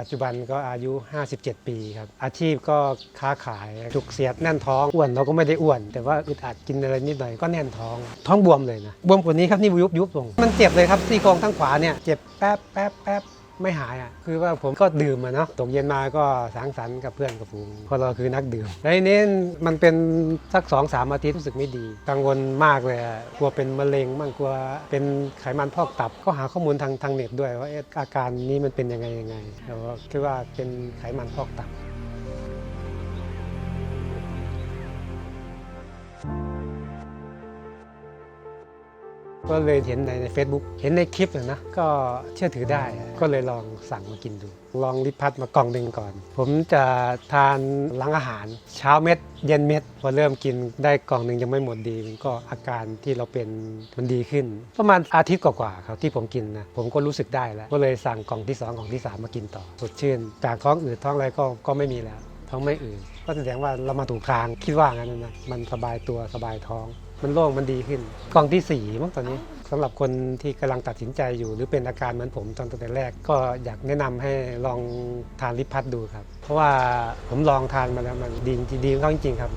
ปัจจุบันก็อายุ 57 ปีครับ อาชีพก็ค้าขายจุกเสียดแน่นท้องอ้วนเราก็ไม่ได้อ้วน แต่ว่าอึดอัดกินอะไรนิดหน่อยก็แน่นท้อง ท้องบวมเลยนะ บวมกว่านี้ครับนี่ยุบยุบลงมันเจ็บเลยครับซี่โครงทั้งขวาเนี่ยเจ็บแป๊บแป๊บแป๊บ ไม่หายอะคือว่าผมก็ดื่มอะเนาะตกเย็นมาก็สังสรรค์กับเพื่อนกับฝูงเพราะเราคือนักดื่มแล้วทีนี้มันเป็นสักสองสามอาทิตย์รู้สึกไม่ดี กังวลมากเลยอะกลัวเป็นมะเร็งมั่งกลัวเป็นไขมันพอกตับก็หาข้อมูลทางทางเน็ตด้วยว่าอาการนี้มันเป็นยังไงยังไงแล้วก็คิดว่าเป็นไขมันพอกตับ ก็เลยเห็นในใน Facebook เห็นในคลิปอะนะก็เชื่อถือได้อะก็เลยลองสั่งมากินดู ลองริพัดมากล่องหนึ่งก่อน ผมจะทานหลังอาหาร เช้าเม็ด เย็นเม็ดพอเริ่มกินได้กล่องหนึ่งยังไม่หมดดีมันก็อาการที่เราเป็นมันดีขึ้น ประมาณอาทิตย์กว่าๆครับที่ผมกินนะผมก็รู้สึกได้แล้ว ก็เลยสั่งกล่องที่สองกล่องที่สามมากินต่อสดชื่นจากท้องอืดท้องอะไรก็ก็ไม่มีแล้ว ท้องไม่อืดก็แสดงว่าเรามาถูกทางคิดว่างั้นนะมันสบายตัวสบายท้อง มันโล่งมันดีขึ้นกล่องที่สี่มั้งตอนนี้สำหรับคนที่กำลังตัดสินใจอยู่ หรือเป็นอาการเหมือนผมตอนตั้งแต่แรก ก็อยากแนะนำให้ลองทานลิพัดดูครับ เพราะว่าผมลองทานมาแล้วมันดีจริงๆดีมากจริงๆครับ